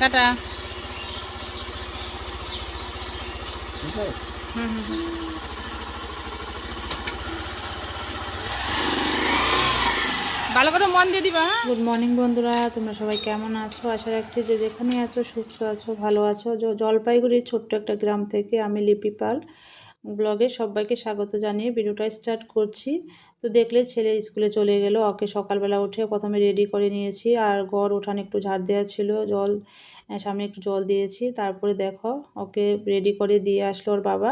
Tata. হুম হুম হুম। ভালো করে মন দিয়ে দিবা হ্যাঁ? গুড মর্নিং বন্ধুরা। তোমরা সবাই কেমন আছো? আশা রাখছি যে যেখানে আছো সুস্থ আছো ভালো আছো। জলপাইগুড়ির ছোট্ট একটা গ্রাম থেকে আমি লিপি পাল। ব্লগে সবাইকে স্বাগত জানিয়ে ভিডিওটা স্টার্ট করছি। তো দেখলে ছেলে স্কুলে চলে গেল, ওকে সকালবেলা উঠে প্রথমে রেডি করে নিয়েছি। আর ঘর উঠানে একটু ঝাড় দেওয়া ছিল, জল সামনে একটু জল দিয়েছি। তারপরে দেখো, ওকে রেডি করে দিয়ে আসলো ওর বাবা।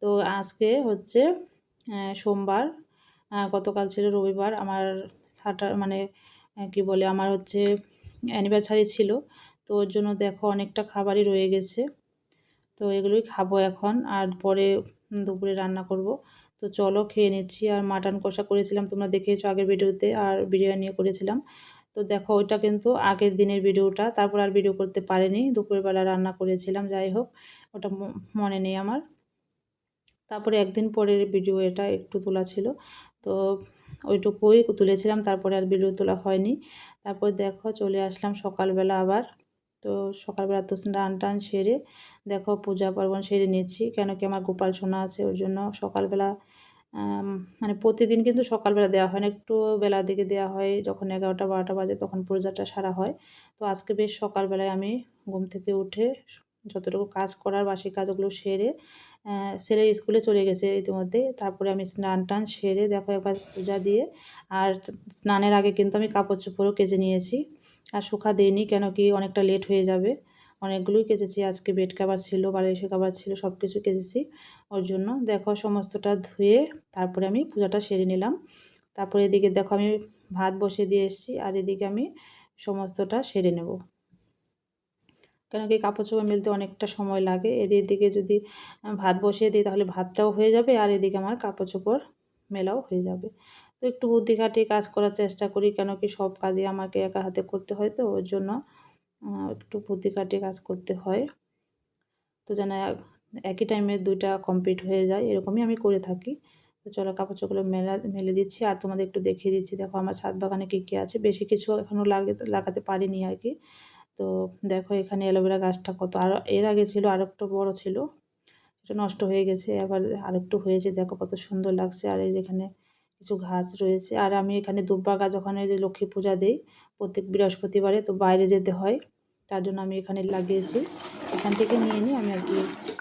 তো আজকে হচ্ছে সোমবার গতকাল ছিল রবিবার। আমার সাটার মানে কি বলে, আমার হচ্ছে অ্যানিভার্সারি ছিল। তো ওর জন্য দেখো অনেকটা খাবারই রয়ে গেছে। তো এগুলোই খাব এখন। আর পরে দুপুরে রান্না করব। তো চলো খেয়ে নিচ্ছি। আর মাটন কষা করেছিলাম, তোমরা দেখেছ আগের ভিডিওতে, আর বিরিয়ানিও করেছিলাম। তো দেখো, ওইটা কিন্তু আগের দিনের ভিডিওটা, তারপর আর ভিডিও করতে পারিনি। দুপুরবেলা রান্না করেছিলাম, যাই হোক, ওটা মনে নেই আমার। তারপরে একদিন পরের ভিডিও, এটা একটু তোলা ছিল। তো ওইটুকুই তুলেছিলাম, তারপরে আর ভিডিও তোলা হয়নি। তারপর দেখো, চলে আসলাম সকালবেলা আবার। তো সকালবেলা তো স্নান টান সেরে দেখো পূজা পার্বণ সেরে নিচ্ছি। কেন কি আমার গোপাল সোনা আছে, ওই জন্য সকালবেলা মানে প্রতিদিন কিন্তু সকালবেলা দেওয়া হয় না, একটু বেলা দিকে দেওয়া হয়। যখন এগারোটা, বারোটা বাজে তখন পূজাটা সারা হয়। তো আজকে বেশ সকালবেলায় আমি ঘুম থেকে উঠে যতটুকু কাজ করার বাসি কাজগুলো সেরে ছেলে স্কুলে চলে গেছে ইতিমধ্যে। তারপরে আমি স্নান টান সেরে দেখো একবার পূজা দিয়ে, আর স্নানের আগে কিন্তু আমি কাপড় চোপড়ও কেজে নিয়েছি। আর শুকা দিইনি কেন কি অনেকটা লেট হয়ে যাবে। অনেকগুলোই কেচেছি, আজকে বেড কাভার ছিল বালিশের কাভার ছিল সব কিছু কেচেছি। ওর জন্য দেখো সমস্তটা ধুয়ে তারপরে আমি পূজাটা সেরে নিলাম। তারপরে এদিকে দেখো আমি ভাত বসিয়ে দিয়ে এসেছি, আর এদিকে আমি সমস্তটা সেরে নেব। কেন কি কাপড় চোপড় মেলতে অনেকটা সময় লাগে? এদিক দিকে যদি ভাত বসিয়ে দিই তাহলে ভাতটাও হয়ে যাবে আর এদিকে আমার কাপড় চোপড় মেলাও হয়ে যাবে। তো একটু বুদ্ধি খাটিয়ে কাজ করার চেষ্টা করি কেন কি সব কাজই আমাকে একা হাতে করতে হয় তো, ওর জন্য একটু বুদ্ধি খাটিয়ে কাজ করতে হয়। তো যেন একই টাইমে দুইটা কমপ্লিট হয়ে যায়, এরকমই আমি করে থাকি। তো চলো কাপড় চোপড় মেলা, মেলে দিচ্ছি আর তোমাদের একটু দেখিয়ে দিচ্ছি। দেখো আমার ছাদ বাগানে কী কী আছে? বেশি কিছু এখনও লাগে, লাগাতে পারিনি আর কি। তো দেখো এখানে অ্যালোভেরা গাছটা কত, আর এর আগে ছিল আর একটু বড় ছিল, সেটা নষ্ট হয়ে গেছে, আবার আরেকটু হয়েছে, দেখো কত সুন্দর লাগছে, আর এই যেখানে কিছু ঘাস রয়েছে, আর আমি এখানে দুব্বা গাছ ওখানে যে লক্ষ্মী পূজা দেই, প্রত্যেক বৃহস্পতিবারে তো বাইরে যেতে হয়, তার জন্য আমি এখানে লাগিয়েছি, এখান থেকে নিয়ে নিই আমি আর কি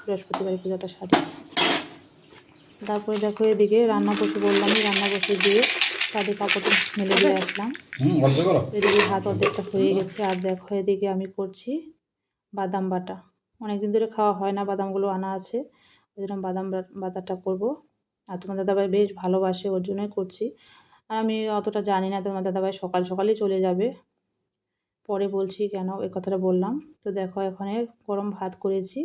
বৃহস্পতিবারে পূজাটা সারি। তারপরে দেখো এদিকে রান্না বসে বললাম রান্না বসে দিয়ে ছাদে কাপড়টা মেলে দিয়ে আসলাম। এদিকে ভাত অর্ধেকটা হয়ে গেছে আর দেখো এদিকে আমি করছি বাদাম বাটা। অনেক দিন ধরে খাওয়া হয় না বাদামগুলো আনা আছে। ওই জন্য বাদাম বাটাটা করব। আর তোমার দাদাভাই বেশ ভালোবাসে ওর জন্যই করছি। আর আমি অতটা জানি না তোমার দাদাভাই সকাল সকালই চলে যাবে। পরে বলছি কেন এই কথাটা বললাম। তো দেখো এখানে গরম ভাত করেছি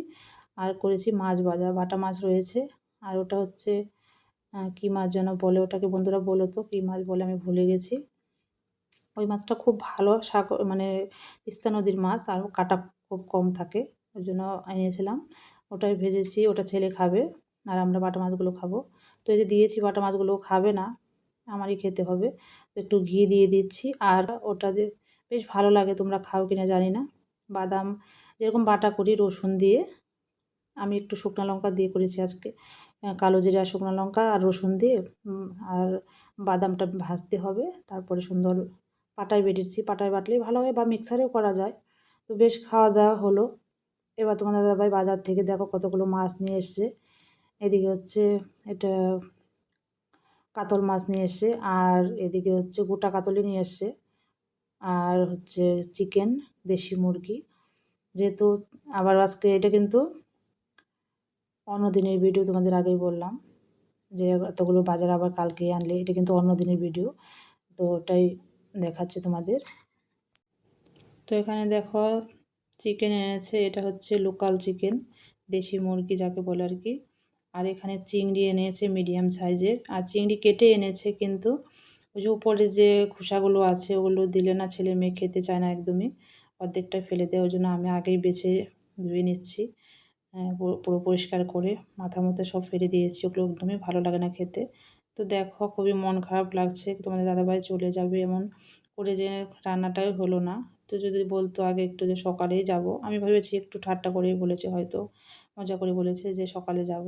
আর করেছি মাছ ভাজা বাটা মাছ রয়েছে। আর ওটা হচ্ছে কী মাছ যেন বলে ওটাকে বন্ধুরা বলো তো, কী মাছ বলে আমি ভুলে গেছি। ওই মাছটা খুব ভালো সাগর মানে তিস্তা নদীর মাছ আর কাটা খুব কম থাকে, ওই জন্য এনেছিলাম। ওটাই ভেজেছি, ওটা ছেলে খাবে, আর আমরা বাটা মাছগুলো খাব। তো এই যে দিয়েছি বাটা মাছগুলো খাবে না, আমারই খেতে হবে। তো একটু ঘি দিয়ে দিচ্ছি, আর ওটা বেশ ভালো লাগে, তোমরা খাও কিনা জানি না। বাদাম, যেরকম বাটা করি রসুন দিয়ে, আমি একটু শুকনো লঙ্কা দিয়ে করেছি আজকে। কালো জিরা, শুকনো লঙ্কা আর রসুন দিয়ে আর বাদামটা ভাজতে হবে। তারপরে সুন্দর পাটায় বেটেছি। পাটায় বাটলেই ভালো হয় বা মিক্সারেও করা যায়। তো বেশ খাওয়া দাওয়া হলো। এবার তোমার দাদাভাই বাজার থেকে দেখো কতগুলো মাছ নিয়ে এসছে। এদিকে হচ্ছে এটা কাতল মাছ নিয়ে এসছে আর এদিকে হচ্ছে গোটা কাতলি নিয়ে এসছে। আর হচ্ছে চিকেন, দেশি মুরগি। যেহেতু আবার আজকে এটা কিন্তু অন্য দিনের ভিডিও তোমাদের আগেই বললাম যে এতগুলো বাজার আবার কালকে আনলে, এটা কিন্তু অন্য দিনের ভিডিও তো ওটাই দেখাচ্ছে তোমাদের। তো এখানে দেখো চিকেন এনেছে, এটা হচ্ছে লোকাল চিকেন দেশি মুরগি যাকে বলে আর কি। আর এখানে চিংড়ি এনেছে মিডিয়াম সাইজের আর চিংড়ি কেটে এনেছে কিন্তু ওই যে উপরে যে খোসাগুলো আছে ওগুলো দিলে না ছেলে মেয়ে খেতে চায় না একদমই, অর্ধেকটা ফেলে ওই জন্য আমি আগেই বেছে ধুয়ে নিচ্ছি। পুরো পুরো পরিষ্কার করে মাথা মতো সব ফেলে দিয়েছি। ওগুলো একদমই ভালো লাগে না খেতে। তো দেখো, খুবই মন খারাপ লাগছে তোমাদের দাদাভাই চলে যাবে এমন করে যে রান্নাটাই হলো না। তো যদি বলতো আগে একটু যে সকালেই যাব, আমি ভেবেছি একটু ঠাট্টা করেই বলেছে হয়তো, মজা করে বলেছে যে সকালে যাব।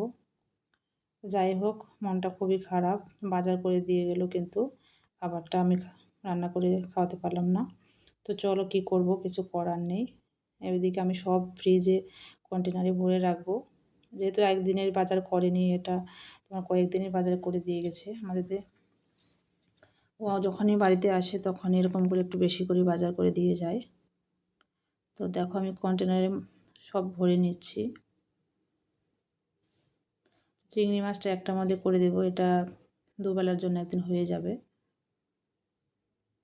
যাই হোক, মনটা খুবই খারাপ, বাজার করে দিয়ে গেল কিন্তু খাবারটা আমি রান্না করে খাওয়াতে পারলাম না। তো চলো কি করব, কিছু করার নেই। এদিকে আমি সব ফ্রিজে কন্টেনারে ভরে রাখব। যেহেতু একদিনের বাজার করেনি এটা, তোমার কয়েকদিনের বাজার করে দিয়ে গেছে আমাদের ও যখনই বাড়িতে আসে তখন এরকম করে একটু বেশি করে বাজার করে দিয়ে যায়। তো দেখো আমি কন্টেনারে সব ভরে নিচ্ছি। চিংড়ি মাছটা একটার মধ্যে করে দেবো, এটা দুবেলার জন্য একদিন হয়ে যাবে।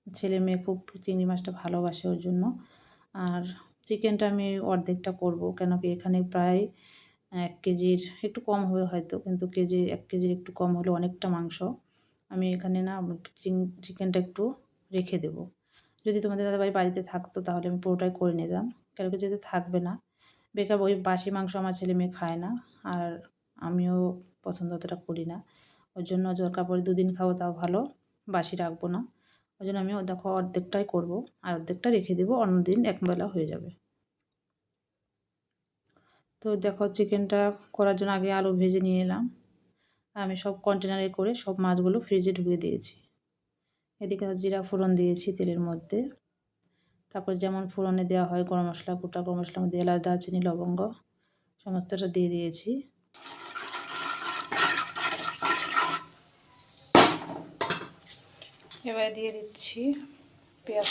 ছেলে মেয়ে খুব চিংড়ি মাছটা ভালোবাসে ওর জন্য। আর চিকেনটা আমি অর্ধেকটা করব কেন কি এখানে প্রায় এক কেজির একটু কম হবে হয়তো, কিন্তু কেজি, এক কেজির একটু কম হলে অনেকটা মাংস। আমি এখানে না চিকেনটা একটু রেখে দেব। যদি তোমাদের দাদাভাই বাড়িতে থাকতো তাহলে আমি পুরোটাই করে নিতাম কেন কি যেহেতু থাকবে না, বেকার ওই বাসি মাংস আমার ছেলে মেয়ে খায় না, আর আমিও পছন্দ অতটা করি না। ওর জন্য জোর কাপড় দুদিন খাব তাও ভালো, বাসি রাখব না। ওই জন্য আমি দেখো অর্ধেকটাই করব আর অর্ধেকটা রেখে দেবো অন্যদিন একবেলা হয়ে যাবে। তো দেখো চিকেনটা করার জন্য আগে আলু ভেজে নিয়ে এলাম। আমি সব কন্টেনারে করে সব মাছগুলো ফ্রিজে ঢুকে দিয়েছি। এদিকে জিরা ফোড়ন দিয়েছি তেলের মধ্যে। তারপর যেমন ফোড়নে দেওয়া হয় গরম মশলা, গোটা গরম মশলার মধ্যে এলাচ, দারচিনি, লবঙ্গ, সমস্তটা দিয়ে দিয়েছি। এবারে দিয়ে দিচ্ছি পেঁয়াজ।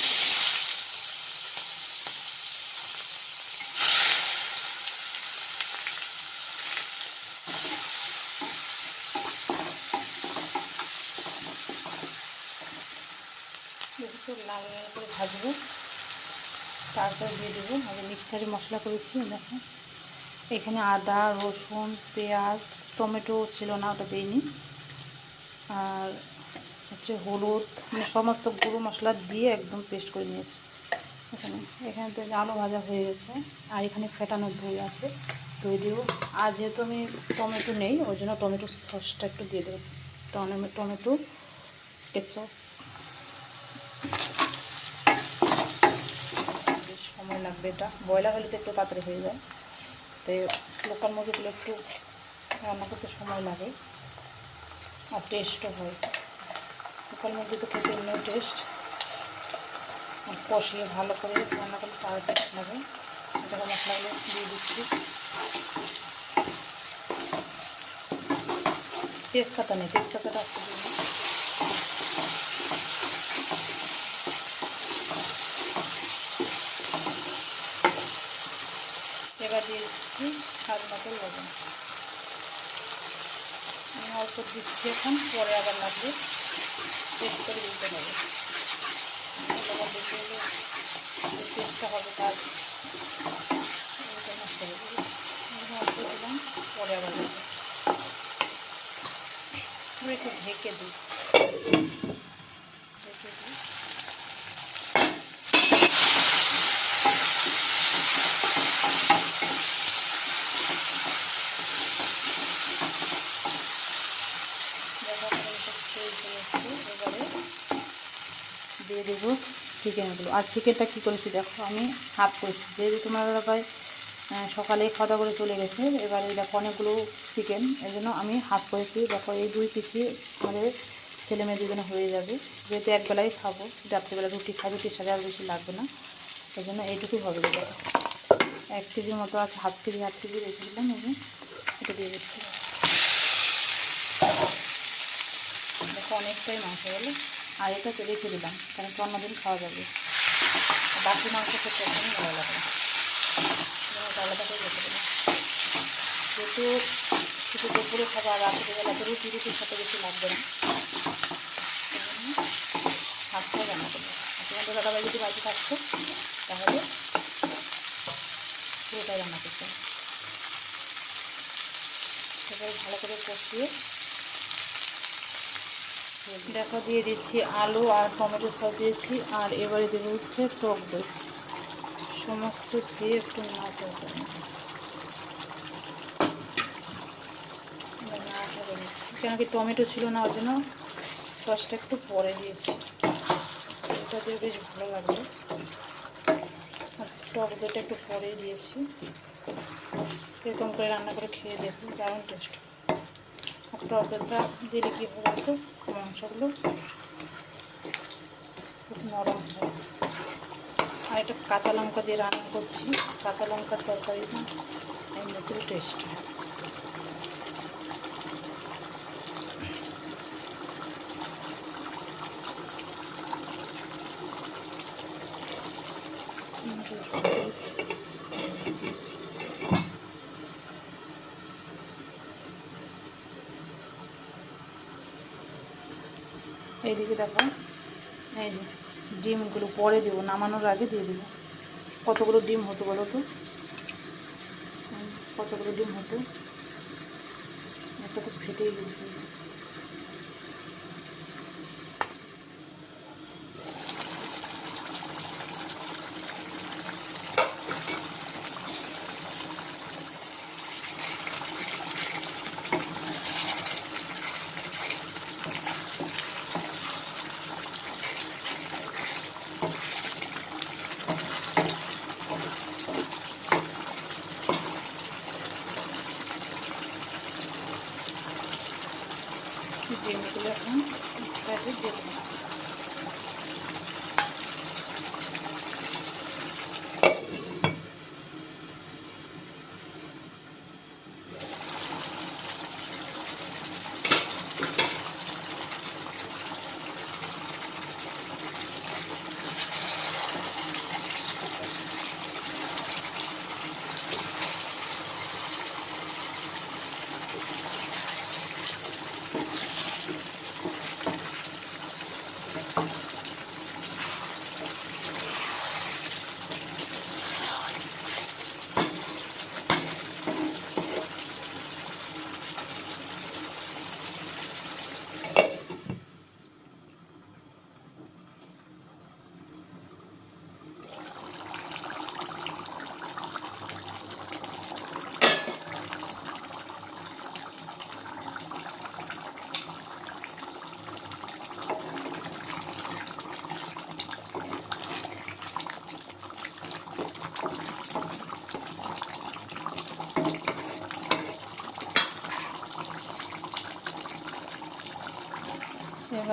একটু লাল লাল করে ভাজবো। তারপরে দিয়ে দেবো আগে মিক্সচারে মশলা করেছি দেখো। এখানে আদা, রসুন, পেঁয়াজ, টমেটো ছিল না, ওটা দিইনি। আর হচ্ছে হলুদ মানে সমস্ত গুঁড়ো মশলা দিয়ে একদম পেস্ট করে নিয়েছি। এখানে এখানে তো আলু ভাজা হয়ে গেছে, আর এখানে ফেটানো দই আছে। দই দেবো আর যেহেতু আমি টমেটো নেই, ওই জন্য টমেটো সসটা একটু দিয়ে দেবো। টমেটো কেচাপ বেশ সময় লাগবে এটা। ব্রয়লার হলে তো একটু তাড়াতাড়ি হয়ে যায়। তাই লোকাল মুরগিগুলো একটু রান্না করতে সময় লাগে, আর টেস্টও হয়। লোকাল মুরগি তো খেতে এমনি টেস্ট কষিয়ে ভালো করে রান্না করলে টেস্ট লাগে। এটাকে মশলাগুলো দিয়ে দিচ্ছি। তেজপাতা নেই, তেজপাতাটা দিয়ে এবার দিয়ে দিচ্ছি স্বাদ মতো লবণ। অল্প দিচ্ছি এখন, পরে আবার লাগবে টেস্ট করে দিতে হবে। লবণ হলে যে হবে তার। দিলাম পরে আবার লাগবে ঢেকে দিই ঢেকে দিই এবারে দিয়ে দেবো চিকেনগুলো আর চিকেনটা কী করেছি দেখো, আমি হাফ করেছি। যেহেতু তোমার ভাই সকালে খাওয়া করে চলে গেছে, এবারে দেখো অনেকগুলো চিকেন এই জন্য আমি হাফ করেছি। দেখো এই দুই পিসি আমাদের ছেলে মেয়ে দুজনে হয়ে যাবে। যেহেতু একবেলাই খাব, রাত্রিবেলা রুটি খাই রুটির সাথে আর বেশি লাগবে না। এই জন্য এইটুকুই হবে দেখো। এক কেজির মতো আছে হাফ কেজি হাফ কেজি রেখে দিলাম এবং এটা দিয়ে দিচ্ছি। দেখো অনেকটাই মাংস হলো আর এটা তো রেখে দিলাম, কারণ কি অন্যদিন খাওয়া যাবে। বাকি মাংস খেতে একদমই ভালো লাগে আলাদা করে রেখে দিলাম। যেহেতু শুধু দুপুরে খাবার, রাত্রিবেলা তো রুটি, রুটির সাথে বেশি লাগবে না। সেই রান্না করব তোমাদের দাদাভাই যদি বাড়িতে থাকতো, তাহলে পুরোটাই রান্না করতাম। এবারে ভালো করে কষিয়ে দেখো, দিয়ে দিচ্ছি আলু আর টমেটো সস দিয়েছি, আর এবারে দেবো হচ্ছে টক দই। সমস্ত দিয়ে একটু নাচা করে নাচা করে দিচ্ছি কেন কি টমেটো ছিল না, ওর জন্য সসটা একটু পরে দিয়েছি। এটা দিয়ে বেশ ভালো লাগবে টক দইটা একটু পরেই দিয়েছি। এরকম করে রান্না করে খেয়ে দেখুন দারুণ টেস্ট দইটা দিলে কী হবে তো মাংসগুলো খুব নরম হয় আর একটা কাঁচা লঙ্কা দিয়ে রান্না করছি, কাঁচা লঙ্কার তরকারি না নতুন টেস্ট হয় এইদিকে দেখো এই যে ডিমগুলো পরে দেবো, নামানোর আগে দিয়ে দেবো। কতগুলো ডিম হতো বলো তো? কতগুলো ডিম হতো? একটা তো ফেটেই গেছে।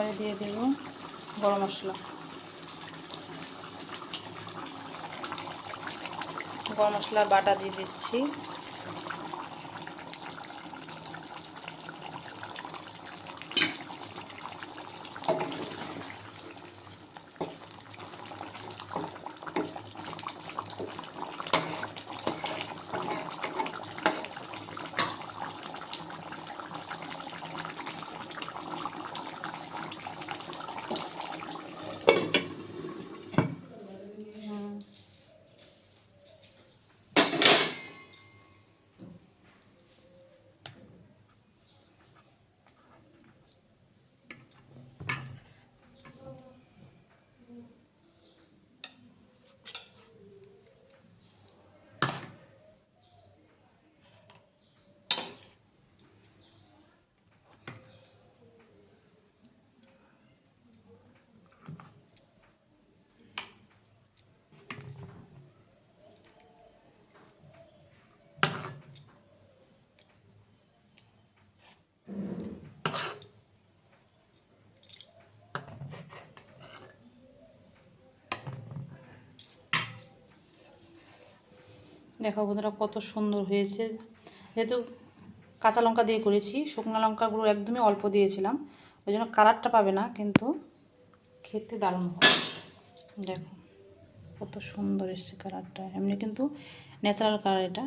এবারে দিয়ে দেব গরম মশলা। গরম মশলা বাটা দিয়ে দিচ্ছি। দেখো বন্ধুরা, কত সুন্দর হয়েছে। যেহেতু কাঁচা লঙ্কা দিয়ে করেছি, শুকনো লঙ্কাগুলো একদমই অল্প দিয়েছিলাম, ওই জন্য কালারটা পাবে না, কিন্তু খেতে দারুণ হবে। দেখো, কত সুন্দর এসছে কালারটা, এমনি কিন্তু ন্যাচারাল কালার এটা,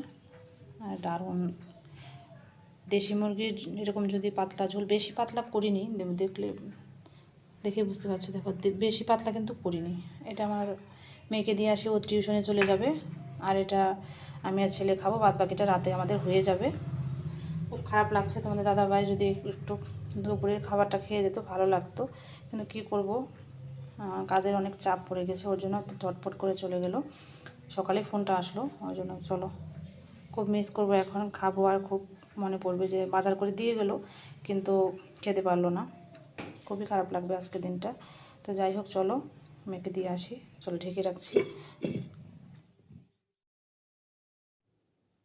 আর দারুণ। দেশি মুরগির এরকম যদি পাতলা ঝোল, বেশি পাতলা করিনি দেখলে, দেখে বুঝতে পারছ, দেখো বেশি পাতলা কিন্তু করিনি। এটা আমার মেয়েকে দিয়ে আসি, ও টিউশনে চলে যাবে। আর এটা আমি আর ছেলে খাব বাদ বাকিটা রাতে আমাদের হয়ে যাবে। খুব খারাপ লাগছে তোমাদের দাদাভাই যদি একটু দুপুরের খাবারটা খেয়ে যেত, ভালো লাগতো। কিন্তু কি করব? কাজের অনেক চাপ পড়ে গেছে, ওর জন্য ঝটপট করে চলে গেল। সকালে ফোনটা আসলো ওই জন্য চলো। খুব মিস করব এখন, খাব আর খুব মনে পড়বে যে বাজার করে দিয়ে গেলো, কিন্তু খেতে পারল না। খুবই খারাপ লাগবে আজকে দিনটা। তো যাই হোক, চলো, মেয়েকে দিয়ে আসি। চলো, ঢেকে রাখছি।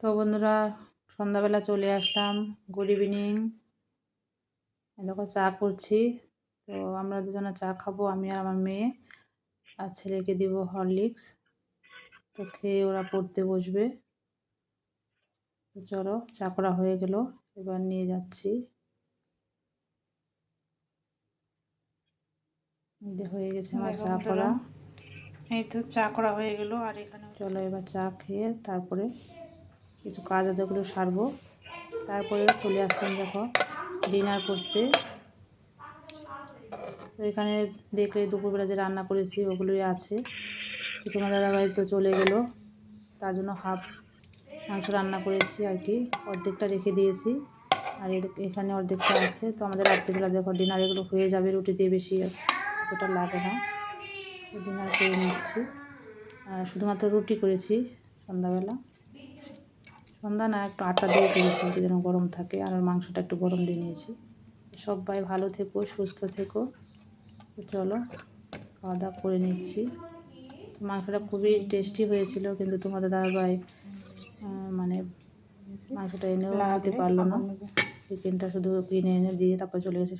তো বন্ধুরা সন্ধ্যাবেলা চলে আসলাম। গুড ইভিনিং দেখো চা করছি। তো আমরা দুজনে চা খাব আমি আর আমার মেয়ে। আর ছেলেকে দিব হরলিক্স। তো খেয়ে ওরা পড়তে বসবে। তো চলো চা করা হয়ে গেল। এবার নিয়ে যাচ্ছি। হয়ে গেছে আমার চা করা। এই তো চা করা হয়ে গেল আর এখানে চলো এবার চা খেয়ে তারপরে কিছু কাজ আছে ওগুলো সারবো। তারপরে চলে আসলাম দেখো ডিনার করতে। তো এখানে দেখলে দুপুরবেলা যে রান্না করেছি ওগুলোই আছে। তো তোমার দাদাভাই তো চলে গেল, তার জন্য হাফ মাংস রান্না করেছি আর কি। অর্ধেকটা রেখে দিয়েছি, আর এখানে অর্ধেকটা আছে। তো আমাদের রাত্রিবেলা দেখো ডিনার এগুলো হয়ে যাবে রুটি দিয়ে বেশি অতটা লাগে না। ডিনার করে নিচ্ছি। আর শুধুমাত্র রুটি করেছি সন্ধ্যাবেলা। সন্ধ্যা না একটু আটা দিয়ে দিয়েছি যেন গরম থাকে আর মাংসটা একটু গরম দিয়ে নিয়েছি। সবাই ভালো থেকো সুস্থ থেকো। চলো খাওয়া দাওয়া করে নিচ্ছি। মাংসটা খুবই টেস্টি হয়েছিল কিন্তু তোমাদের দাদাভাই মানে মাংসটা এনেও আনতে পারল না। চিকেনটা শুধু কিনে এনে দিয়ে তারপর চলে গেছে।